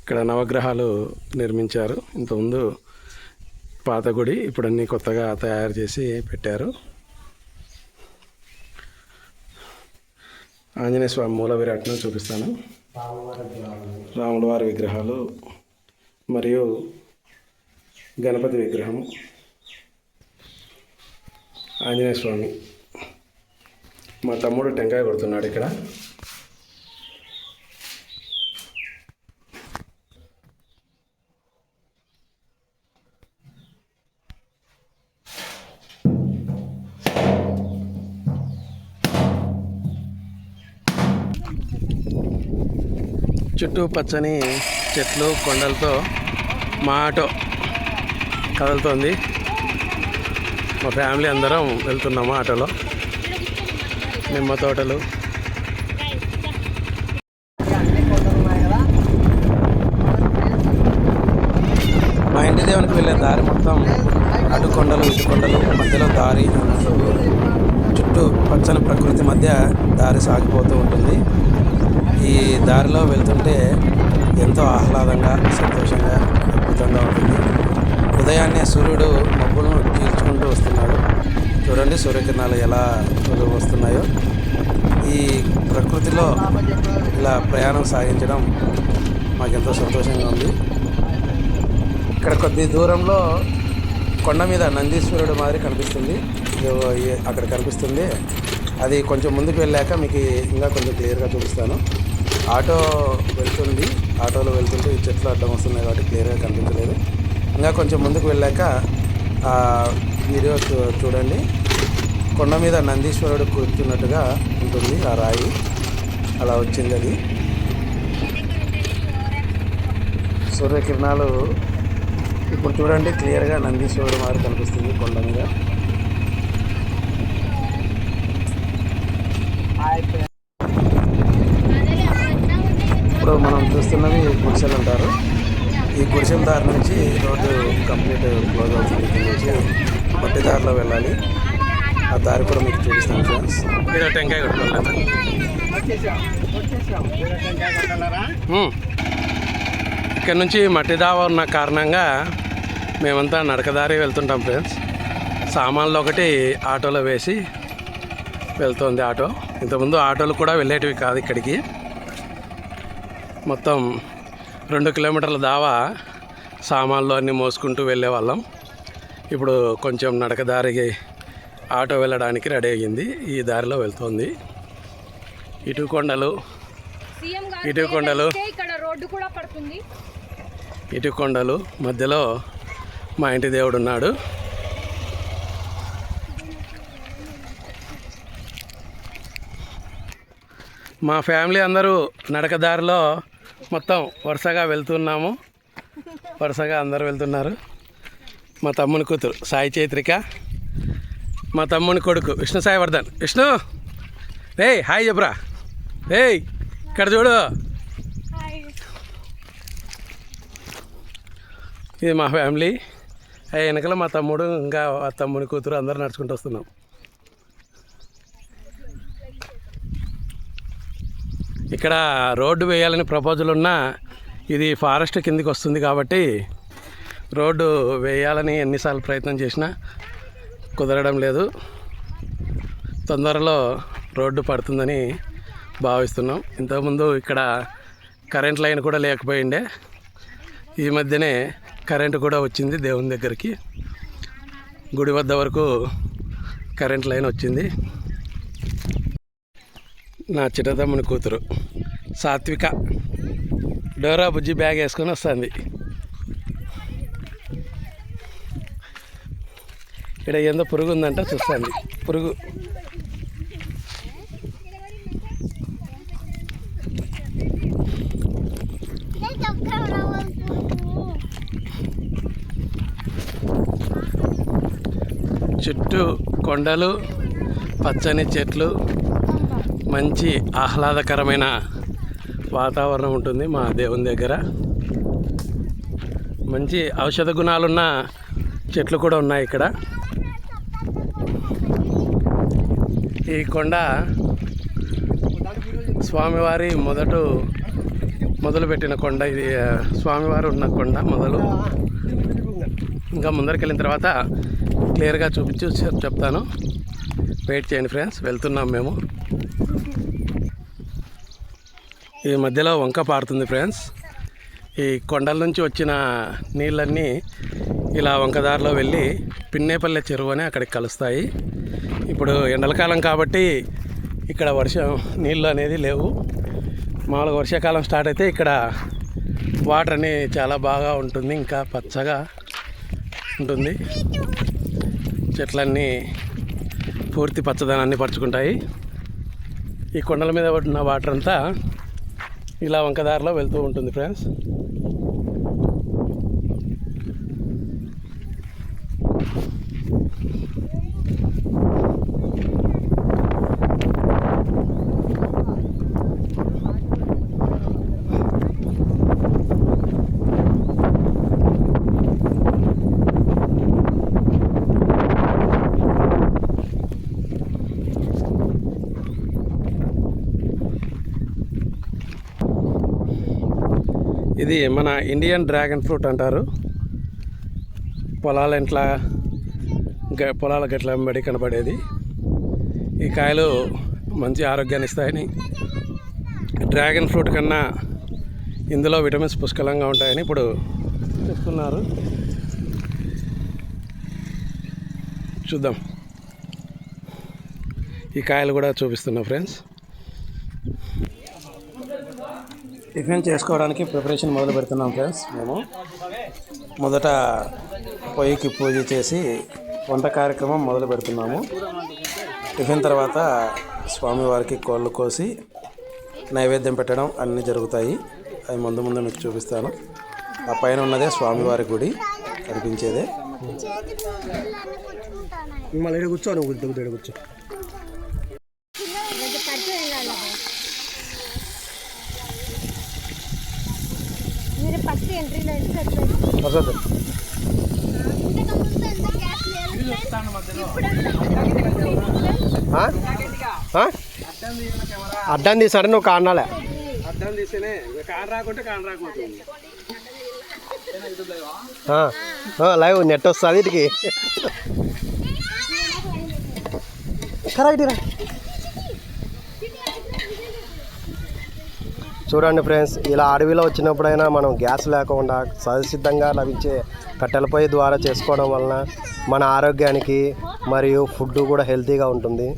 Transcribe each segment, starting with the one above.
ఇక్కడ నవగ్రహాలు నిర్మించారు. ఇంతకుముందు పాత గుడి ఇప్పుడు అన్నీ కొత్తగా తయారు చేసి పెట్టారు. ఆంజనేయ స్వామి మూల విరాట్ను చూపిస్తాను. రాముల వారి విగ్రహాలు మరియు గణపతి విగ్రహం. ఆంజనేయ స్వామి మా తమ్ముడు టెంకాయ కొడుతున్నాడు ఇక్కడ. చుట్టూ పచ్చని చెట్లు కొండలతో మా ఆటో కదులుతోంది. మా ఫ్యామిలీ అందరం వెళ్తున్నాము ఆటోలో. నిమ్మ తోటలు. మా ఇంటి దేవునికి వెళ్ళే దారి మొత్తం అటు కొండలు ఇటు కొండలు మధ్యలో దారి చుట్టూ పచ్చని ప్రకృతి మధ్య దారి సాగిపోతూ ఉంటుంది. ఈ దారిలో వెళ్తుంటే ఎంతో ఆహ్లాదంగా సంతోషంగా అద్భుతంగా ఉంటుంది. ఉదయాన్నే సూర్యుడు మబ్బులను చీల్చుకుంటూ వస్తున్నాడు. చూడండి సూర్యకిరణాలు ఎలా వెలుగు వస్తున్నాయో ఈ ప్రకృతిలో ఇలా ప్రయాణం సాగించడం మాకెంతో సంతోషంగా ఉంది. ఇక్కడ కొద్ది దూరంలో కొండ మీద నందీశ్వరుడు మాదిరి కనిపిస్తుంది. అక్కడ కనిపిస్తుంది. అది కొంచెం ముందుకు వెళ్ళాక మీకు ఇంకా కొంచెం క్లియర్గా చూపిస్తాను. ఆటో వెళ్తుంది. ఆటోలో వెళ్తుంటే ఈ చెట్లు అడ్డం వస్తున్నాయి కాబట్టి క్లియర్గా కనిపించలేదు. ఇంకా కొంచెం ముందుకు వెళ్ళాక వీడియో చూ- చూడండి. కొండ మీద నందీశ్వరుడు కూర్చున్నట్టుగా ఉంటుంది ఆ రాయి. అలా వచ్చింది అది. సూర్యకిరణాలు ఇప్పుడు చూడండి క్లియర్గా నందీశ్వరుడు మారి కనిపిస్తుంది కొండ మీద. ఇప్పుడు మనం చూస్తున్నవి గుడిసెలు అంటారు. ఈ గుడిసెల దారి నుంచి రోడ్డు కంప్లీట్ క్లోజ్ అవుతుంది. ఇక్కడ నుంచి మట్టి దారిలో వెళ్ళాలి. ఆ దారి కూడా మీకు చూపిస్తాను ఫ్రెండ్స్ ఇక్కడ టెంకాయ ఇక్కడ నుంచి మట్టి దావా ఉన్న కారణంగా మేమంతా నడకదారి వెళ్తుంటాం ఫ్రెండ్స్ సామాన్లు ఒకటి ఆటోలో వేసి వెళ్తుంది ఆటో. ఇంతకుముందు ఆటోలు కూడా వెళ్ళేటివి కాదు ఇక్కడికి. మొత్తం రెండు కిలోమీటర్ల దావా సామాన్లు అన్నీ మోసుకుంటూ వెళ్ళే వాళ్ళం ఇప్పుడు కొంచెం నడకదారికి ఆటో వెళ్ళడానికి రెడీ అయ్యింది. ఈ దారిలో వెళ్తోంది. ఇటు కొండలు ఇటు కొండలు. ఇటు కొండలు మధ్యలో మా ఇంటి దేవుడు ఉన్నాడు. మా ఫ్యామిలీ అందరూ నడకదారిలో మొత్తం వరుసగా వెళ్తున్నాము. వరుసగా అందరూ వెళ్తున్నారు. మా తమ్ముని కూతురు సాయి చైత్రిక. మా తమ్ముని కొడుకు. విష్ణు సాయి వర్ధన్ విష్ణు! రే హాయ్ చెప్పురా. రే ఇక్కడ చూడు. ఇది మా ఫ్యామిలీ. ఆ వెనకల మా తమ్ముడు ఇంకా మా తమ్ముని కూతురు అందరూ నడుచుకుంటూ వస్తున్నాం. ఇక్కడ రోడ్డు వేయాలని ప్రపోజల్ ఉన్నా ఇది ఫారెస్ట్ కిందికి వస్తుంది కాబట్టి రోడ్డు వేయాలని ఎన్నిసార్లు ప్రయత్నం చేసినా కుదరడం లేదు. తొందరలో రోడ్డు పడుతుందని భావిస్తున్నాం. ఇంతకుముందు ఇక్కడ కరెంట్ లైన్ కూడా లేకపోయిండే. ఈ మధ్యనే కరెంటు కూడా వచ్చింది దేవుని దగ్గరికి. గుడి వద్ద వరకు కరెంట్ లైన్ వచ్చింది. నా చిన్నతమ్ముని కూతురు సాత్విక డోరా బుజ్జి బ్యాగ్ వేసుకొని వస్తుంది. ఇక్కడ ఏందో పురుగు ఉందంట చూస్తాను పురుగు. చుట్టూ కొండలు పచ్చని చెట్లు మంచి ఆహ్లాదకరమైన వాతావరణం ఉంటుంది మా దేవుని దగ్గర. మంచి ఔషధ గుణాలున్న చెట్లు కూడా ఉన్నాయి ఇక్కడ. ఈ కొండ స్వామివారి మొదట మొదలుపెట్టిన కొండ ఇది స్వామివారు ఉన్న కొండ మొదలు. ఇంకా ముందరికి వెళ్ళిన తర్వాత క్లియర్గా చూపించి చెప్తాను. వెయిట్ చేయండి ఫ్రెండ్స్ వెళ్తున్నాం మేము. ఈ మధ్యలో వంక పారుతుంది ఫ్రెండ్స్. ఈ కొండల నుంచి వచ్చిన నీళ్ళన్నీ ఇలా వంకదారిలో వెళ్ళి పిన్నేపల్లె చెరువు అని అక్కడికి కలుస్తాయి. ఇప్పుడు ఎండలకాలం కాబట్టి ఇక్కడ వర్షం నీళ్ళు అనేది లేవు. మామూలుగా వర్షాకాలం స్టార్ట్ అయితే ఇక్కడ వాటర్ అని చాలా బాగా ఉంటుంది ఇంకా పచ్చగా ఉంటుంది. చెట్లన్నీ పూర్తి పచ్చదనాన్ని పరుచుకుంటాయి. ఈ కొండల మీద ఉన్న వాటర్ అంతా ఇలా వంకదారిలో వెళ్తూ ఉంటుంది ఫ్రెండ్స్. ఇది మన ఇండియన్ డ్రాగన్ ఫ్రూట్ అంటారు. పొలాల ఇంట్లా గ- పొలాల గట్ల వెంబడి కనబడేది ఈ కాయలు మంచి ఆరోగ్యాన్ని ఇస్తాయని. డ్రాగన్ ఫ్రూట్ కన్నా ఇందులో విటమిన్స్ పుష్కలంగా ఉంటాయని ఇప్పుడు చెప్తున్నారు. చూద్దాం. ఈ కాయలు కూడా చూపిస్తున్నా ఫ్రెండ్స్. టిఫిన్ చేసుకోవడానికి ప్రిపరేషన్ మొదలు పెడుతున్నాం ఫ్రెండ్స్ మేము. మొదట పొయ్యికి పూజ చేసి వంట కార్యక్రమం మొదలు పెడుతున్నాము. టిఫిన్ తర్వాత స్వామివారికి కోళ్ళు కోసి నైవేద్యం పెట్టడం అన్నీ జరుగుతాయి. అవి ముందు ముందు మీకు చూపిస్తాను. ఆ పైన ఉన్నదే స్వామివారి గుడి కనిపించేదే మళ్ళీ ఇక్కడ కూర్చో నువ్వు ఇక్కడ కూర్చో మీరు ఫస్ట్ ఎంట్రీలో? అడ్డం తీసాడు నువ్వు కారణాలే అర్థం తీస్తేనే కాన్ రాకుంటే కాన్ రాకపోతుంది లైవ్ నెట్ వస్తుంది ఇటుకి. కరెక్ట్ రా చూడండి ఫ్రెండ్స్ ఇలా అడవిలో వచ్చినప్పుడైనా మనం గ్యాస్ లేకుండా సహసిద్ధంగా లభించే కట్టెల పొయ్యి ద్వారా చేసుకోవడం వలన మన ఆరోగ్యానికి మరియు ఫుడ్ కూడా హెల్తీగా ఉంటుంది.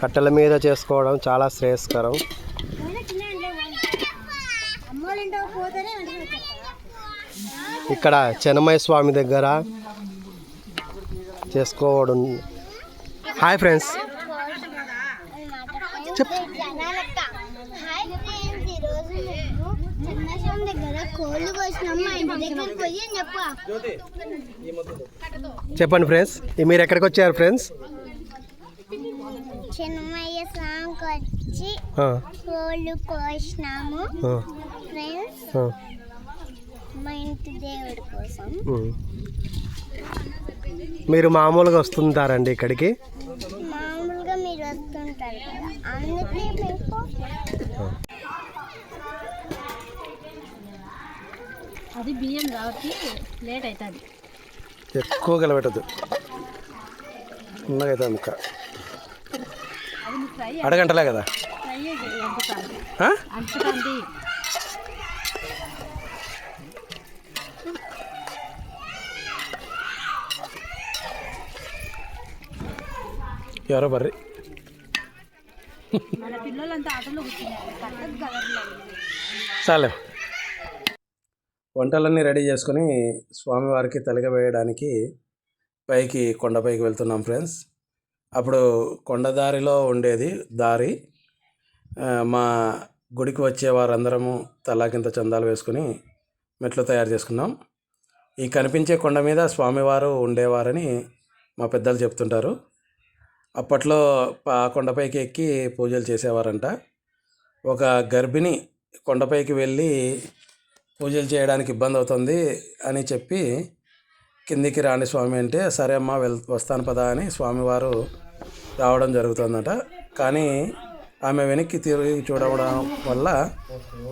కట్టెల మీద చేసుకోవడం చాలా శ్రేయస్కరం. ఇక్కడ చెన్నమయ్య స్వామి దగ్గర చేసుకోవడం. Hi friends. చెప్పు హాయ్ ఫ్రెండ్స్ ఈ రోజు మేము చెన్నశం దగ్గర కోళ్ళు కోసినాం మా ఇంటి దగ్గరికి పోయి అని చెప్పు చెప్పండి ఫ్రెండ్స్ మీరు ఎక్కడికి వచ్చారు ఫ్రెండ్స్? చెన్నమయ్య స్వామికి వచ్చి కోళ్ళు కోసినాము. ఫ్రెండ్స్ మా ఇంటి దేవుడి కోసం. మీరు మామూలుగా వస్తుంటారండి ఇక్కడికి? మామూలుగా మీరు వస్తుంటారు అందుకే మీకు అది బియ్యం కాబట్టి లేట్ అవుతుంది. ఎక్కువ కలబెట్టదు. ఉన్నగా అవుతుంది ఫ్రై అడగంటలే కదా? ఎవరో బర్రి. చాలే. వంటలన్నీ రెడీ చేసుకొని స్వామివారికి తలిగ వేయడానికి పైకి కొండపైకి వెళ్తున్నాం ఫ్రెండ్స్. అప్పుడు కొండదారిలో ఉండేది దారి. మా గుడికి వచ్చే వారందరము తలాకింత చందాలు వేసుకుని మెట్లు తయారు చేసుకున్నాం. ఈ కనిపించే కొండ మీద స్వామివారు ఉండేవారని మా పెద్దలు చెప్తుంటారు. అప్పట్లో ఆ కొండపైకి ఎక్కి పూజలు చేసేవారంట. ఒక గర్భిణి కొండపైకి వెళ్ళి పూజలు చేయడానికి ఇబ్బంది అవుతుంది అని చెప్పి కిందికి రాండి స్వామి అంటే సరే అమ్మ వెల్ వస్తాను పదా అని స్వామివారు రావడం జరుగుతుందట. కానీ ఆమె వెనక్కి తిరిగి చూడడం వల్ల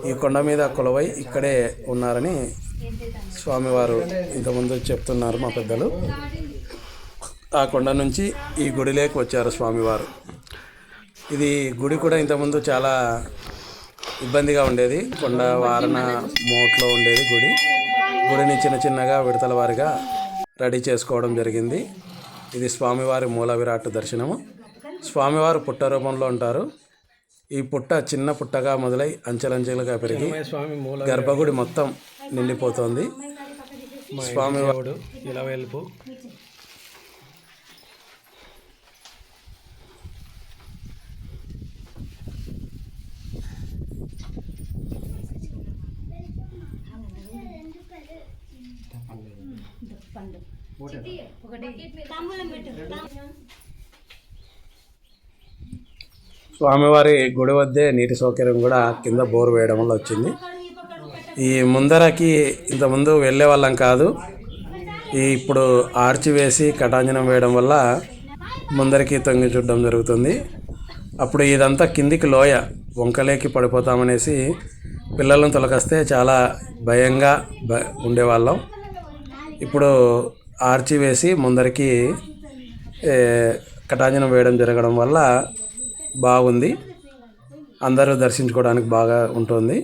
ఈ కొండ మీద కొలవై ఇక్కడే ఉన్నారని స్వామివారు ఇంతకుముందు చెప్తున్నారు మా పెద్దలు. ఆ కొండ నుంచి ఈ గుడిలోకి వచ్చారు స్వామివారు. ఇది గుడి కూడా ఇంతకుముందు చాలా ఇబ్బందిగా ఉండేది. కొండ వారణ మోట్లో ఉండేది గుడి. గుడిని చిన్న చిన్నగా విడతల వారిగా రెడీ చేసుకోవడం జరిగింది. ఇది స్వామివారి మూల విరాట్ దర్శనము. స్వామివారు పుట్ట రూపంలో ఉంటారు. ఈ పుట్ట చిన్న పుట్టగా మొదలై అంచెలంచెలుగా పెరిగి గర్భగుడి మొత్తం నిండిపోతోంది. స్వామివారు ఇలా వెళ్ళిపో స్వామివారి గుడి వద్దే నీటి సౌకర్యం కూడా కింద బోర్ వేయడం వల్ల వచ్చింది. ఈ ముందరకి ఇంతకుముందు వెళ్ళే వాళ్ళం కాదు. ఈ ఇప్పుడు ఆర్చి వేసి కటాంజనం వేయడం వల్ల ముందరికి తొంగి చూడడం జరుగుతుంది. అప్పుడు ఇదంతా కిందికి లోయ వంకలేకి పడిపోతామనేసి పిల్లలను తొలకొస్తే చాలా భయంగా భ ఉండేవాళ్ళం. ఇప్పుడు ఆర్చి వేసి ముందరికి కటాంజనం వేయడం జరగడం వల్ల బాగుంది. అందరూ దర్శించుకోవడానికి బాగా ఉంటుంది.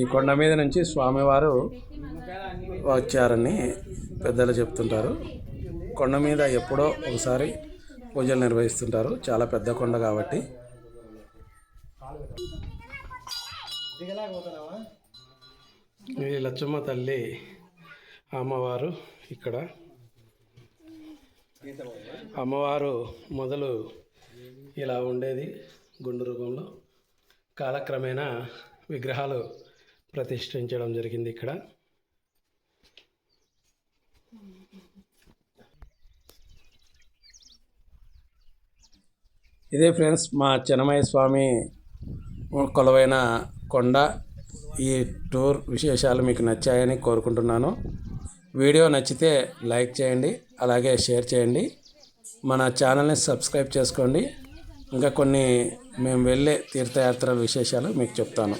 ఈ కొండ మీద నుంచి స్వామివారు వచ్చారని పెద్దలు చెప్తుంటారు. కొండ మీద ఎప్పుడో ఒకసారి పూజలు నిర్వహిస్తుంటారు. చాలా పెద్ద కొండ కాబట్టి. లచ్చమ్మ తల్లి అమ్మవారు ఇక్కడ. అమ్మవారు మొదలు ఇలా ఉండేది గుండు రూపంలో. కాలక్రమేణా విగ్రహాలు ప్రతిష్ఠించడం జరిగింది ఇక్కడ. ఇదే ఫ్రెండ్స్ మా చెన్నమయ్య స్వామి కొలువైన కొండ ఈ టూర్ విశేషాలు మీకు నచ్చాయని కోరుకుంటున్నాను. వీడియో నచ్చితే లైక్ చేయండి అలాగే షేర్ చేయండి. మన ఛానల్ని సబ్స్క్రైబ్ చేసుకోండి. ఇంకా కొన్ని మేము వెళ్ళే తీర్థయాత్రల విశేషాలు మీకు చెప్తాను.